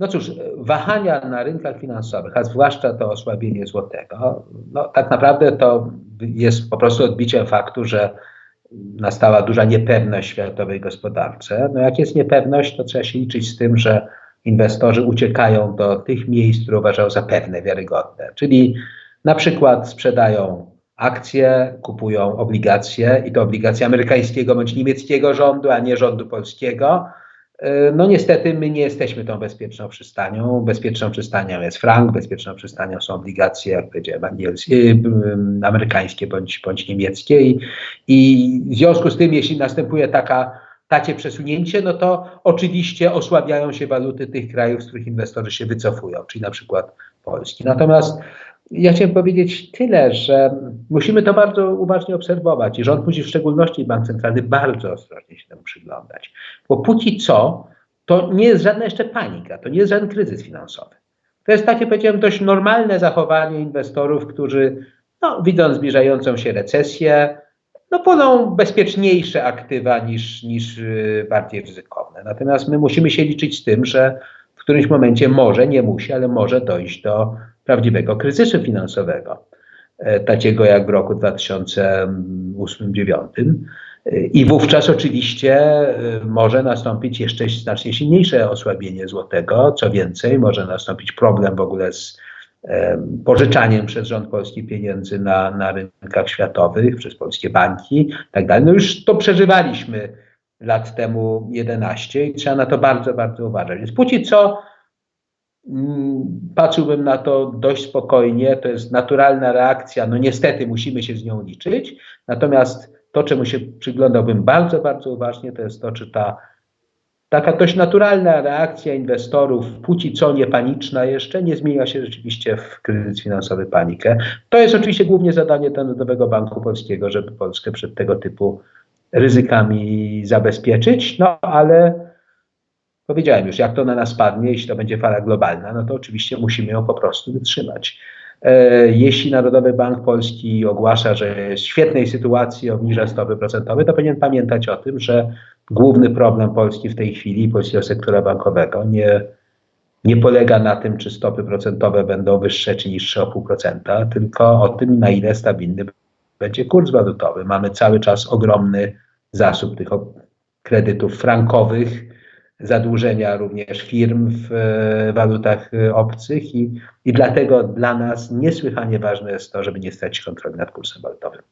No cóż, wahania na rynkach finansowych, a zwłaszcza to osłabienie złotego, no tak naprawdę to jest po prostu odbiciem faktu, że nastała duża niepewność światowej gospodarce. No jak jest niepewność, to trzeba się liczyć z tym, że inwestorzy uciekają do tych miejsc, które uważają za pewne, wiarygodne. Czyli na przykład sprzedają akcje, kupują obligacje i to obligacje amerykańskiego bądź niemieckiego rządu, a nie rządu polskiego. No niestety my nie jesteśmy tą bezpieczną przystanią. Bezpieczną przystanią jest frank, bezpieczną przystanią są obligacje, jak powiedziałem, angielskie, amerykańskie bądź, bądź niemieckie. I, I w związku z tym, jeśli następuje taka tacie przesunięcie, no to oczywiście osłabiają się waluty tych krajów, z których inwestorzy się wycofują, czyli na przykład Polski. Natomiast ja chciałem powiedzieć tyle, że musimy to bardzo uważnie obserwować i rząd musi w szczególności Bank Centralny bardzo ostrożnie się temu przyglądać. Bo póki co to nie jest żadna jeszcze panika, to nie jest żaden kryzys finansowy. To jest takie, powiedziałem, dość normalne zachowanie inwestorów, którzy no, widząc zbliżającą się recesję, no, wolą bezpieczniejsze aktywa niż, niż y, bardziej ryzykowne. Natomiast my musimy się liczyć z tym, że w którymś momencie może, nie musi, ale może dojść do prawdziwego kryzysu finansowego, e, takiego jak w roku 2008-2009. E, I wówczas oczywiście e, może nastąpić jeszcze znacznie silniejsze osłabienie złotego. Co więcej, może nastąpić problem w ogóle z pożyczaniem przez rząd polski pieniędzy na, na rynkach światowych, przez polskie banki i tak. No już to przeżywaliśmy lat temu 11 i trzeba na to bardzo, bardzo uważać. Więc póki co patrzyłbym na to dość spokojnie, to jest naturalna reakcja, no niestety musimy się z nią liczyć, natomiast to, czemu się przyglądałbym bardzo, bardzo uważnie, to jest to, czy ta taka dość naturalna reakcja inwestorów, póki co nie paniczna jeszcze, nie zmienia się rzeczywiście w kryzys finansowy, panikę. To jest oczywiście głównie zadanie Narodowego Banku Polskiego, żeby Polskę przed tego typu ryzykami zabezpieczyć, no ale powiedziałem już, jak to na nas padnie, jeśli to będzie fala globalna, no to oczywiście musimy ją po prostu wytrzymać. E, jeśli Narodowy Bank Polski ogłasza, że jest w świetnej sytuacji, obniża stopy procentowe, to powinien pamiętać o tym, że główny problem Polski w tej chwili, polskiego sektora bankowego, nie, nie polega na tym, czy stopy procentowe będą wyższe czy niższe o pół procenta, tylko o tym, na ile stabilny będzie kurs walutowy. Mamy cały czas ogromny zasób tych kredytów frankowych, zadłużenia również firm w e, walutach e, obcych i, i dlatego dla nas niesłychanie ważne jest to, żeby nie stracić kontroli nad kursem walutowym.